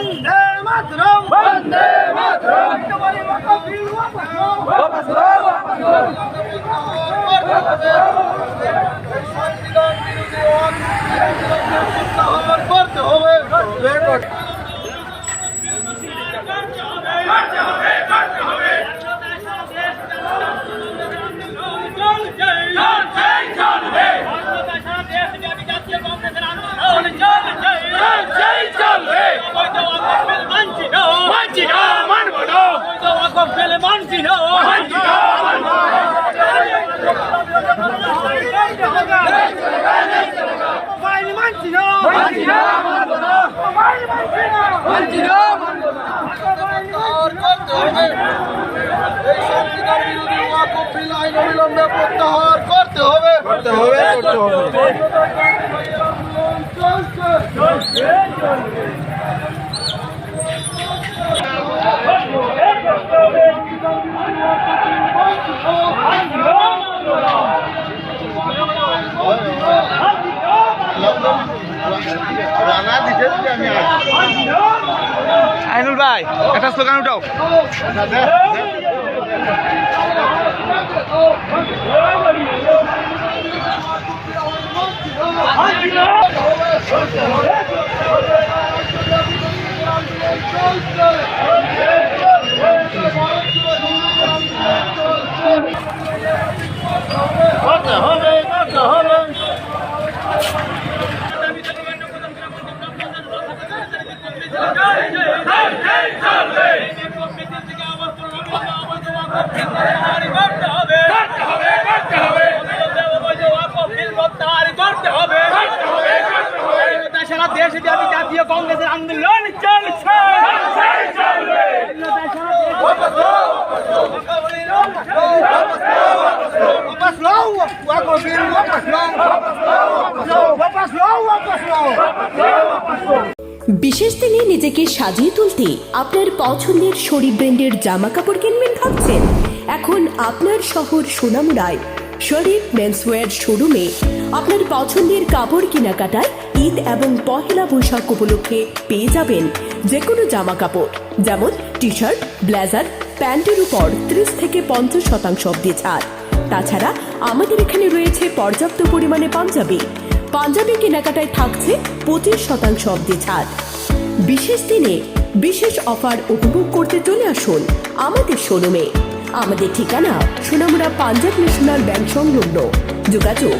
বন্দে মাতরম। বন্দে মাতরম। করতে অবিলম্বে প্রত্যাহার করতে হবে। করতে হবে করতে হবে। আইনুল ভাই একটা স্লোগান উঠাও। করতে হবে করতে সারা দেশে ব্যাপী জাতীয় কংগ্রেসের আন্দোলন চলছে. বিশেষ দিনে নিজেকে সাজিয়ে তুলতে আপনার পছন্দের শরীর ব্র্যান্ডের জামা কাপড় কিনবেন ভাবছেন এখন আপনার শহর সোনামুড়ায় শরীফ মেন্সওয়্যার শোরুমে আপনার পছন্দের কাপড় কেনাকাটায় ঈদ এবং পহেলা বৈশাখ উপলক্ষে পেয়ে যাবেন যে কোনো জামা কাপড় যেমন টি শার্ট ব্লেজার প্যান্টের উপর ত্রিশ থেকে পঞ্চাশ শতাংশ অব্দি ছাড়। তাছাড়া আমাদের এখানে রয়েছে পর্যাপ্ত পরিমাণে পাঞ্জাবি। পাঞ্জাবি কেনাকাটায় থাকছে পঁচিশ শতাংশ অব্দি ছাড়। বিশেষ দিনে বিশেষ অফার উপভোগ করতে চলে আসুন আমাদের শোরুমে। আমাদের ঠিকানা সোনামুড়া পাঞ্জাব ন্যাশনাল ব্যাংক সংলগ্ন। যোগাযোগ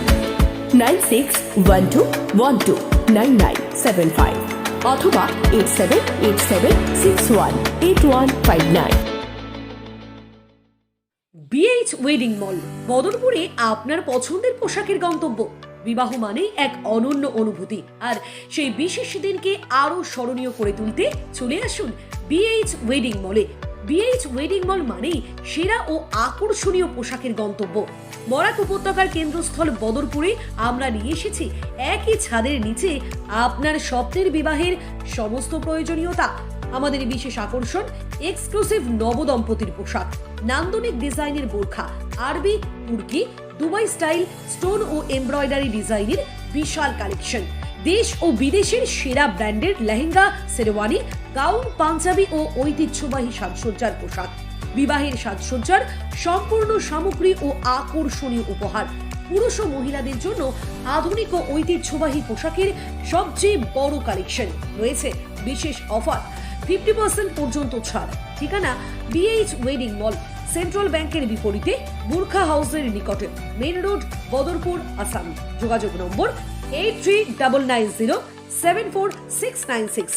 nine six one two one two nine nine seven five অথবা eight seven eight seven six one eight one five nine B H wedding mall বদরপুরে আপনার পছন্দের পোশাকের গন্তব্য। বিবাহ মানেই এক অনন্য অনুভূতি। আর সেই বিশেষ দিনকে আরও স্মরণীয় করে তুলতে চলে আসুন বিএইচ ওয়েডিং মলে বিএইচ ওয়েডিং মল মানেই সেরা ও আকর্ষণীয় পোশাকের গন্তব্য। বরাক উপত্যকার কেন্দ্রস্থল বদরপুরে আমরা নিয়ে এসেছি একই ছাদের নিচে আপনার স্বপ্নের বিবাহের সমস্ত প্রয়োজনীয়তা। আমাদের বিশেষ আকর্ষণ এক্সক্লুসিভ নবদম্পতির পোশাক, নান্দনিক ডিজাইনের বোরখা আরবি তুর্কি দুবাই স্টাইল, স্টোন ও এমব্রয়ডারি ডিজাইনের বিশাল কালেকশন। দেশ ও বিদেশের সেরা ব্র্যান্ডের লেহেঙ্গা, শেরওয়ানি, গাউন, পাঞ্জাবি ও ঐতিহ্যবাহী সাজসজ্জার পোশাক। বিবাহের সাজসজ্জার সম্পূর্ণ সামগ্রী ও আকর্ষণীয় উপহার। পুরুষ ও মহিলাদের জন্য আধুনিক ও ঐতিহ্যবাহী পোশাকের সবচেয়ে বড় কালেকশন রয়েছে বিশেষ অফার। ফিফটি পার্সেন্ট পর্যন্ত ছাড়। ঠিকানা বিএইচ ওয়েডিং মল সেন্ট্রাল ব্যাংকের বিপরীতে বুর্খা হাউসের নিকটে মেন রোড বদরপুর আসাম যোগাযোগ নম্বর eight three double nine zero seven four six nine six